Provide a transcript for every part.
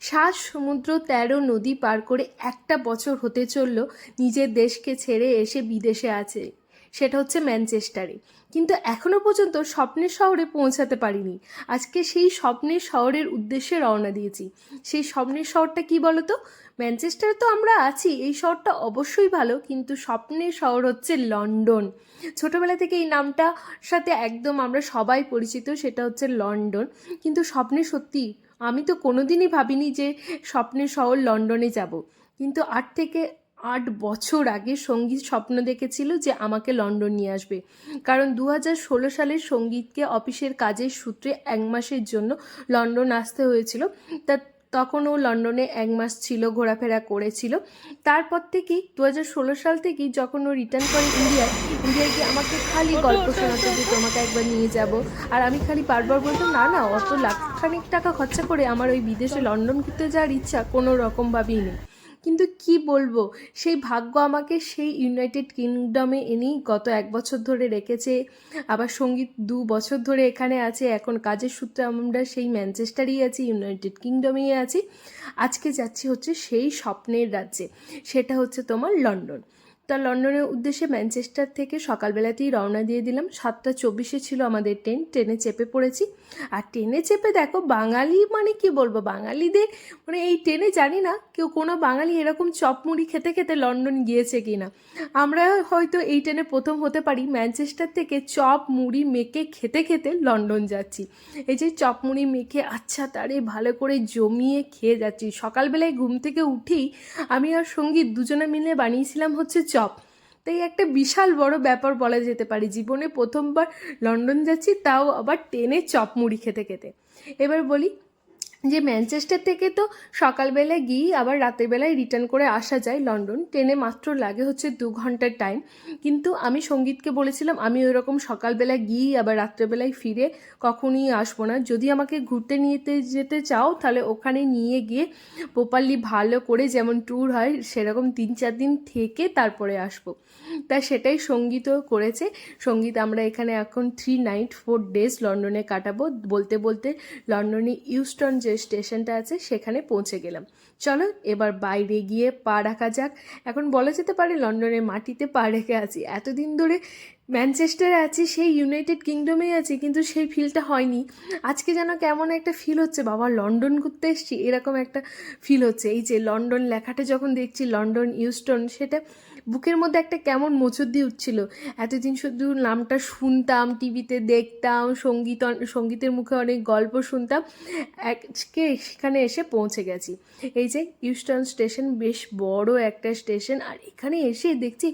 সাত সমুদ্র তেরো নদী পার করে একটা বছর হতে চলল নিজের দেশকে ছেড়ে এসে বিদেশে আছে। সেটা হচ্ছে ম্যানচেস্টারে। কিন্তু এখনও পর্যন্ত স্বপ্নের শহরে পৌঁছাতে পারিনি। আজকে সেই স্বপ্নের শহরের উদ্দেশ্যে রওনা দিয়েছি। সেই স্বপ্নের শহরটা কি বলো তো ম্যানচেস্টারে তো আমরা আছি, এই শহরটা অবশ্যই ভালো, কিন্তু স্বপ্নের শহর হচ্ছে লন্ডন। ছোটবেলা থেকে এই নামটা সাথে একদম আমরা সবাই পরিচিত, সেটা হচ্ছে লন্ডন। কিন্তু স্বপ্নে সত্যি আমি তো কোনোদিনই ভাবিনি যে স্বপ্নের শহর লন্ডনে যাব। কিন্তু আট থেকে আট বছর আগে সংগীত স্বপ্ন দেখেছিল যে আমাকে লন্ডন নিয়ে আসবে। কারণ দু ষোলো সালে সঙ্গীতকে অফিসের কাজের সূত্রে এক মাসের জন্য লন্ডন আসতে হয়েছিল। তা তখন ও লন্ডনে এক মাস ছিল ঘোরাফেরা করেছিল। তারপর থেকেই দু হাজার ষোলো সাল থেকেই যখন ও রিটার্ন করে ইন্ডিয়ায় ইন্ডিয়ায় গিয়ে আমাকে খালি গল্প শোনাতো যে তোমাকে একবার নিয়ে যাব। আর আমি খালি বারবার বলতাম না না অত লাখ খানিক টাকা খরচা করে আমার ওই বিদেশে লন্ডন ঘুরতে যাওয়ার ইচ্ছা কোনো রকমভাবেই নেই। কিন্তু কি বলব? সেই ভাগ্য আমাকে সেই ইউনাইটেড কিংডমে এনেই গত এক বছর ধরে রেখেছে। আবার সংগীত দু বছর ধরে এখানে আছে। এখন কাজের সূত্রে আমরা সেই ম্যানচেস্টারেই আছি ইউনাইটেড কিংডমেই আছি। আজকে যাচ্ছি হচ্ছে সেই স্বপ্নের রাজ্যে। সেটা হচ্ছে তোমার লন্ডন তা লন্ডনের উদ্দেশ্যে ম্যানচেস্টার থেকে সকালবেলাতেই রওনা দিয়ে দিলাম। সাতটা চব্বিশে ছিল আমাদের ট্রেন। ট্রেনে চেপে পড়েছি। আর ট্রেনে চেপে দেখো, বাঙালি মানে কি বলব? বাঙালিদের মানে এই ট্রেনে জানি না কেউ কোনো বাঙালি এরকম চপ মুড়ি খেতে খেতে লন্ডন গিয়েছে কি না আমরা হয়তো এই ট্রেনে প্রথম হতে পারি। ম্যানচেস্টার থেকে চপ মুড়ি মেখে খেতে খেতে লন্ডন যাচ্ছি। এই যে চপ মুড়ি মেখে আচ্ছা তারে ভালো করে জমিয়ে খেয়ে যাচ্ছি। সকালবেলায় ঘুম থেকে উঠেই আমি আর সংগীত দুজনে মিলে বানিয়েছিলাম হচ্ছে চপ তাই একটা বিশাল বড় ব্যাপার বলা যেতে পারে, জীবনে প্রথমবার লন্ডন যাচ্ছি, তাও আবার টেনে চপ মুড়ি খেতে খেতে। এবার বলি যে ম্যানচেস্টার থেকে তো সকালবেলায় গিয়ে আবার রাতের বেলায় রিটার্ন করে আসা যায় লন্ডন। ট্রেনে মাত্র লাগে হচ্ছে দু ঘণ্টার টাইম। কিন্তু আমি সঙ্গীতকে বলেছিলাম, আমি ওই রকম সকালবেলায় গিয়ে আবার রাত্রেবেলায় ফিরে কখনই আসব না। যদি আমাকে ঘুরতে নিয়ে যেতে চাও, তাহলে ওখানে নিয়ে গিয়ে প্রপারলি ভালো করে যেমন ট্যুর হয়, সেরকম তিন চার দিন থেকে তারপরে আসব। তা সেটাই সঙ্গীতও করেছে। সংগীত আমরা এখানে এখন থ্রি নাইট ফোর ডেজ লন্ডনে কাটাবো। বলতে বলতে লন্ডনে ইউস্টন যে স্টেশনটা আছে সেখানে পৌঁছে গেলাম। চলো, এবার বাইরে গিয়ে পা রাখা যাক। এখন বলা যেতে পারে লন্ডনের মাটিতে পা রেখে আছি। এতদিন ধরে ম্যানচেস্টারে আছি, সেই ইউনাইটেড কিংডমেই আছি, কিন্তু সেই ফিলটা হয়নি। আজকে যেন কেমন একটা ফিল হচ্ছে, বাবা, লন্ডন ঘুরতে এসছি, এরকম একটা ফিল হচ্ছে। এই যে লন্ডন লেখাটা যখন দেখছি, লন্ডন ইউস্টন সেটা বুকের মধ্যে একটা কেমন মোচর দিয়ে উঠছিল। এতদিন শুধু নামটা শুনতাম, টিভিতে দেখতাম, সংগীত সঙ্গীতের মুখে অনেক গল্প শুনতাম। আজকে সেখানে এসে পৌঁছে গেছি। এই যে ইউস্টন স্টেশন বেশ বড় একটা স্টেশন আর এখানে এসে দেখছি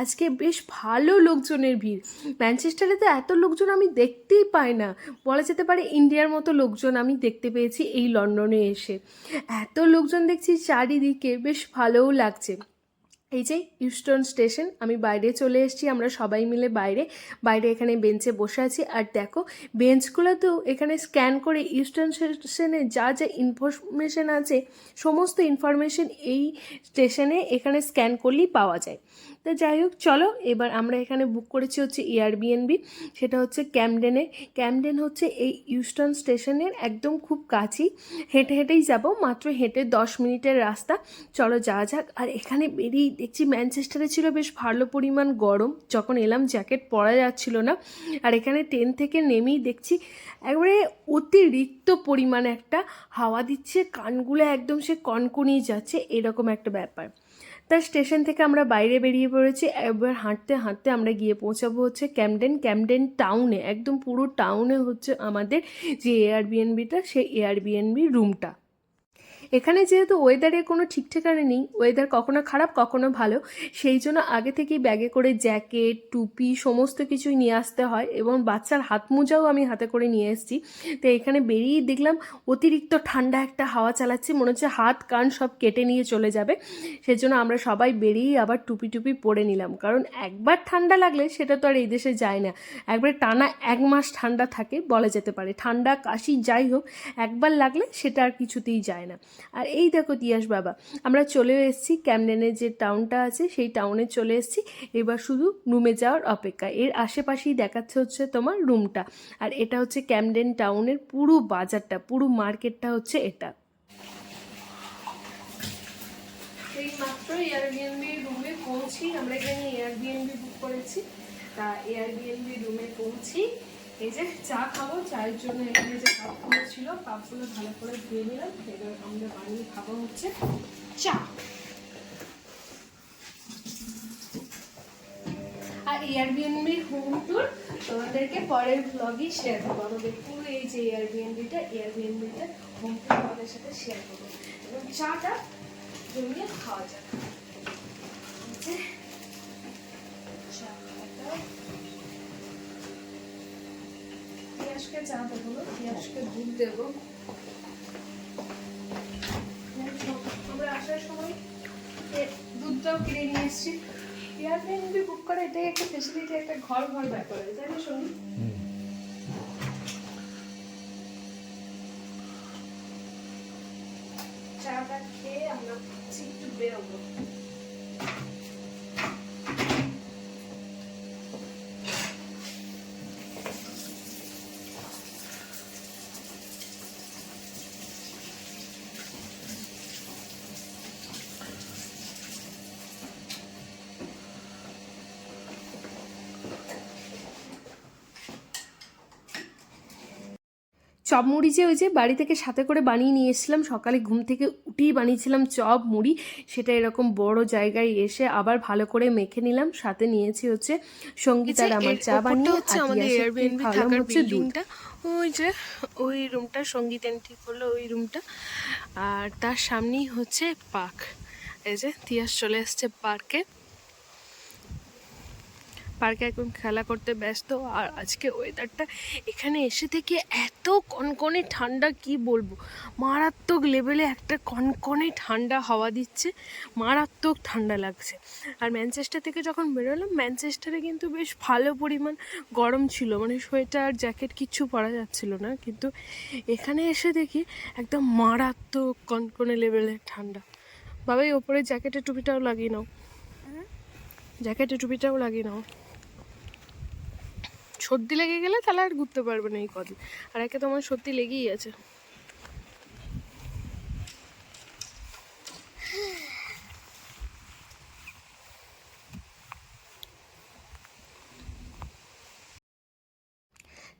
আজকে বেশ ভালো লোকজনের ভিড়। ম্যানচেস্টারে তো এত লোকজন আমি দেখতেই পাই না। বলা যেতে পারে ইন্ডিয়ার মতো লোকজন আমি দেখতে পেয়েছি এই লন্ডনে এসে। এত লোকজন দেখছি চারিদিকে, বেশ ভালোও লাগছে। এই যে ইউস্টন স্টেশন আমি বাইরে চলে এসেছি, আমরা সবাই মিলে বাইরে। বাইরে এখানে বেঞ্চে বসে আছি। আর দেখো, বেঞ্চগুলোতেও এখানে স্ক্যান করে ইউস্টন স্টেশনে যা যা ইনফরমেশন আছে, সমস্ত ইনফরমেশন এই স্টেশনে এখানে স্ক্যান করলেই পাওয়া যায়। তো যাই হোক, চলো এবার আমরা এখানে বুক করেছি হচ্ছে এয়ারবিএনবি সেটা হচ্ছে ক্যামডেনে ক্যামডেন হচ্ছে এই ইউস্টন স্টেশনের একদম খুব কাছেই। হেঁটে হেঁটেই যাব, মাত্র হেঁটে দশ মিনিটের রাস্তা। চলো যাওয়া যাক। আর এখানে বেরিয়ে দেখছি ম্যানচেস্টারে ছিল বেশ ভালো পরিমাণ গরম। যখন এলাম জ্যাকেট পরা যাচ্ছিল না। আর এখানে ট্রেন থেকে নেমেই দেখছি একবারে অতিরিক্ত পরিমাণ একটা হাওয়া দিচ্ছে। কানগুলো একদম সে কনকনিয়ে যাচ্ছে। এরকম একটা ব্যাপার। তার স্টেশন থেকে আমরা বাইরে বেরিয়ে পড়েছি। একবার হাঁটতে হাঁটতে আমরা গিয়ে পৌঁছাবো হচ্ছে ক্যামডেন। ক্যামডেন টাউনে, একদম পুরো টাউনে হচ্ছে আমাদের যে এয়ারবিএনবিটা সেই এয়ারবিএনবি রুমটা এখানে যেহেতু ওয়েদারের কোনো ঠিক ঠিকানা নেই ওয়েদার কখনো খারাপ, কখনো ভালো, সেই জন্য আগে থেকেই ব্যাগে করে জ্যাকেট টুপি সমস্ত কিছুই নিয়ে আসতে হয় এবং বাচ্চার হাত মোজাও আমি হাতে করে নিয়ে এসেছি। তো এখানে বেরিয়ে দেখলাম অতিরিক্ত ঠান্ডা একটা হাওয়া চালাচ্ছে, মনে হচ্ছে হাত, কান সব কেটে নিয়ে চলে যাবে। সেজন্য আমরা সবাই বেরিয়ে আবার টুপি টুপি পরে নিলাম। কারণ একবার ঠান্ডা লাগলে সেটা তো আর এই দেশে যায় না। একবার টানা এক মাস ঠান্ডা থাকে, বলা যেতে পারে। ঠান্ডা, কাশি, যাই হোক, একবার লাগলে সেটা আর কিছুতেই যায় না। আর এই দেখো তিয়াস বাবা, আমরা চলে এসেছি ক্যামডেনের যে টাউনটা আছে সেই টাউনে চলে এসেছি। এবার শুধু রুমে যাওয়ার অপেক্ষা, এর আশেপাশেই দেখাচ্ছে হচ্ছে তোমার রুমটা আর এটা হচ্ছে ক্যামডেন টাউনের পুরো বাজারটা, পুরো মার্কেটটা হচ্ছে এটা। এয়ারবিএনবি রুমে পৌঁছি, আমরা এখানে এয়ারবিএনবি বুক করেছি। তা এয়ারবিএনবি রুমে পৌঁছি। এই যে চা খাব, চায়ের জন্য এখানে যে কাপগুলো ছিল, কাপগুলো ভালো করে ধুয়ে নিলাম, এবার আমরা বানিয়ে খাব হচ্ছে চা। আর এয়ারবিএনবির হোম ট্যুর তোমাদেরকে পরের ব্লগই শেয়ার করব। আমাদের পুরো এই যে এয়ারবিএনবিটা এয়ারবিএনবিটা হোম ট্যুর তোমাদের সাথে শেয়ার করব। এবং চাটা জমিয়ে খাওয়া যাক। চা খাওয়াটা পিয়াজকে চা দেবো না দুধ দেবো। আমরা আসার সময় দুধটাও কিনে নিয়ে এসেছি। এয়ারপ্লেন বুক করে এটাই একটা ফেসিলিটি একটা ঘর ঘর ব্যাপার তাই না সঙ্গী চাটা খেয়ে আমরা একটু বেরোবো। চপ মুড়ি যে ওই যে বাড়ি থেকে সাথে করে বানিয়ে নিয়ে এসেছিলাম সকালে ঘুম থেকে উঠেই বানিয়েছিলাম চপ মুড়ি। সেটা এরকম বড় জায়গায় এসে আবার ভালো করে মেখে নিলাম। সাথে নিয়েছি হচ্ছে সংগীত আর আমার চা বানিয়ে হচ্ছে আমাদের এয়ারবিএনবি থাকার বিল্ডিংটা ওই যে ওই রুমটা সংগীত এন্ট্রি করল ওই রুমটা আর তার সামনেই হচ্ছে পার্ক এই যে তিয়াস চলে এসছে পার্কে পার্কে এখন খেলা করতে ব্যস্ত। আর আজকে ওয়েদারটা এখানে এসে থেকে এত কনকনে ঠান্ডা কি বলব? মারাত্মক লেভেলে একটা কনকনে ঠান্ডা হাওয়া দিচ্ছে। মারাত্মক ঠান্ডা লাগছে। আর ম্যানচেস্টার থেকে যখন বেরোলাম ম্যানচেস্টারে কিন্তু বেশ ভালো পরিমাণ গরম ছিল। মানে সোয়েটার জ্যাকেট কিচ্ছু পরা যাচ্ছিল না। কিন্তু এখানে এসে দেখি একদম মারাত্মক কনকনে লেভেলের ঠান্ডা। বাবাই ওপরে জ্যাকেটের টুপিটাও লাগিয়ে নাও। জ্যাকেটের টুপিটাও লাগিয়ে নাও। সর্দি লেগে গেলে তাহলে আর ঘুরতে পারবে না এই কদিন। আর একে তো আমার সত্যি লেগেই আছে।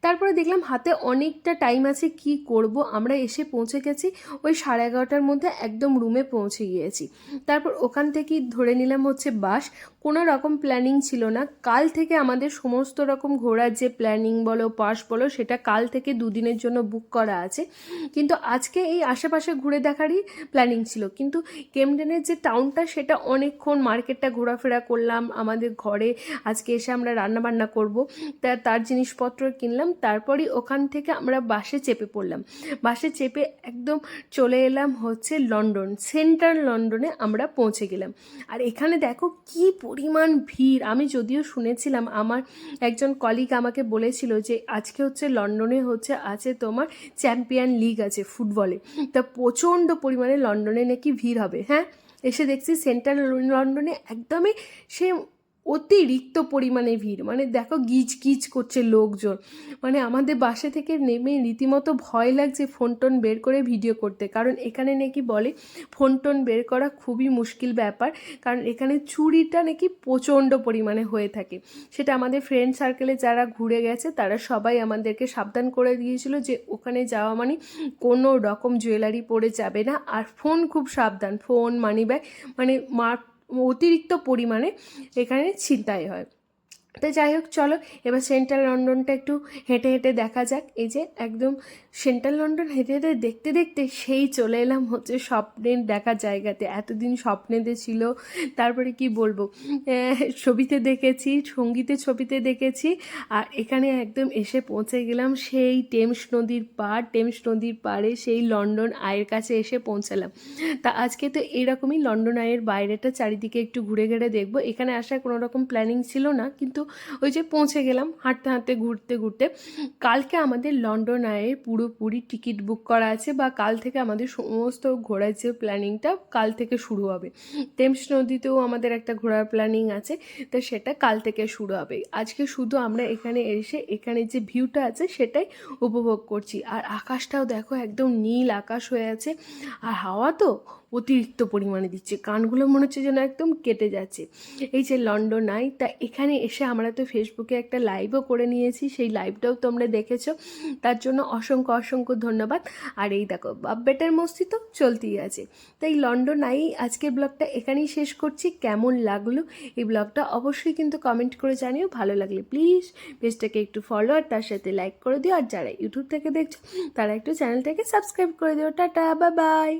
তারপরে দেখলাম হাতে অনেকটা টাইম আছে, কি করব? আমরা এসে পৌঁছে গেছি, ওই সাড়ে এগারোটার মধ্যে একদম রুমে পৌঁছে গিয়েছি। তারপর ওখান থেকেই ধরে নিলাম হচ্ছে বাস। কোনো রকম প্ল্যানিং ছিল না। কাল থেকে আমাদের সমস্ত রকম ঘোরার যে প্ল্যানিং বলো পাস বলো, সেটা কাল থেকে দুদিনের জন্য বুক করা আছে। কিন্তু আজকে এই আশেপাশে ঘুরে দেখারই প্ল্যানিং ছিল। কিন্তু কেমডেনের যে টাউনটা সেটা অনেকক্ষণ মার্কেটটা ঘোরাফেরা করলাম। আমাদের ঘরে আজকে এসে আমরা রান্না বান্না করব। তা, তার জিনিসপত্র কিনলাম। তারপরই ওখান থেকে আমরা বাসে চেপে পড়লাম। বাসে চেপে একদম চলে এলাম হচ্ছে লন্ডন। সেন্ট্রাল লন্ডনে আমরা পৌঁছে গেলাম। আর এখানে দেখো কি পরিমাণ ভিড়। আমি যদিও শুনেছিলাম, আমার একজন কলিগ আমাকে বলেছিল যে, আজকে হচ্ছে লন্ডনে হচ্ছে, আছে তোমার চ্যাম্পিয়ন লিগ আছে ফুটবলে। তা প্রচণ্ড পরিমাণে লন্ডনে নাকি ভিড় হবে। হ্যাঁ এসে দেখছি সেন্ট্রাল লন্ডনে একদমই সে অতিরিক্ত পরিমাণে ভিড়। মানে দেখো গিজ গিজ করছে লোকজন। মানে আমাদের বাসে থেকে নেমে রীতিমতো ভয় লাগছে ফোন টোন বের করে ভিডিও করতে। কারণ এখানে নাকি বলে ফোন টোন বের করা খুবই মুশকিল ব্যাপার। কারণ এখানে চুরিটা নাকি প্রচণ্ড পরিমাণে হয়ে থাকে। সেটা আমাদের ফ্রেন্ড সার্কেলে যারা ঘুরে গেছে, তারা সবাই আমাদেরকে সাবধান করে দিয়েছিল যে ওখানে যাওয়া মানে কোনো রকম জুয়েলারি পরে যাবে না। আর ফোন খুব সাবধান। ফোন মানি ব্যাগ মানে মার অতিরিক্ত পরিমাণে এখানে ছিনতাই হয়। তো যাই হোক, চলো, এবার সেন্ট্রাল লন্ডনটা একটু হেঁটে হেঁটে দেখা যাক। এই যে একদম সেন্ট্রাল লন্ডন হেঁটে হেঁটে দেখতে দেখতে সেই চলে এলাম হচ্ছে স্বপ্নের দেখা জায়গাতে। এতদিন স্বপ্নেতে ছিল তারপরে কি বলব? ছবিতে দেখেছি সঙ্গীতে ছবিতে দেখেছি, আর এখানে একদম এসে পৌঁছে গেলাম সেই টেমস নদীর পাড়, টেমস নদীর পাড়ে সেই লন্ডন আয়ের কাছে এসে পৌঁছালাম। তা আজকে তো এইরকমই লন্ডন আয়ের বাইরেটা চারিদিকে একটু ঘুরে ঘুরে দেখব। এখানে আসার কোনো রকম প্ল্যানিং ছিল না, কিন্তু ওই যে পৌঁছে গেলাম হাঁটতে হাঁটতে, ঘুরতে ঘুরতে। কালকে আমাদের লন্ডন আয়ের পুরোপুরি টিকিট বুক করা আছে বা কাল থেকে আমাদের সমস্ত ঘোরার যে প্ল্যানিংটা কাল থেকে শুরু হবে। টেমস নদীতেও আমাদের একটা ঘোরার প্ল্যানিং আছে, তো সেটা কাল থেকে শুরু হবে। আজকে শুধু আমরা এখানে এসে এখানে যে ভিউটা আছে সেটাই উপভোগ করছি। আর আকাশটাও দেখো একদম নীল আকাশ হয়ে আছে। আর হাওয়া তো অতিরিক্ত পরিমাণে দিচ্ছে। কানগুলো মনে হচ্ছে যেন একদম কেটে যাচ্ছে। এই যে লন্ডন আই তা এখানে এসে আমরা তো ফেসবুকে একটা লাইভও করে নিয়েছি। সেই লাইভটাও তোমরা দেখেছ। তার জন্য অসংখ্য অসংখ্য ধন্যবাদ। আর এই দেখো বাপ বেটার মস্তি তো চলতেই আছে। তাই লন্ডন আই আজকের ব্লগটা এখানেই শেষ করছি। কেমন লাগল এই ব্লগটা অবশ্যই কিন্তু কমেন্ট করে জানিও। ভালো লাগলে প্লিজ পেজটাকে একটু ফলো আর তার সাথে লাইক করে দিও। আর যারা ইউটিউব থেকে দেখছ, তারা একটু চ্যানেলটাকে সাবস্ক্রাইব করে দিও। টাটা বা বাই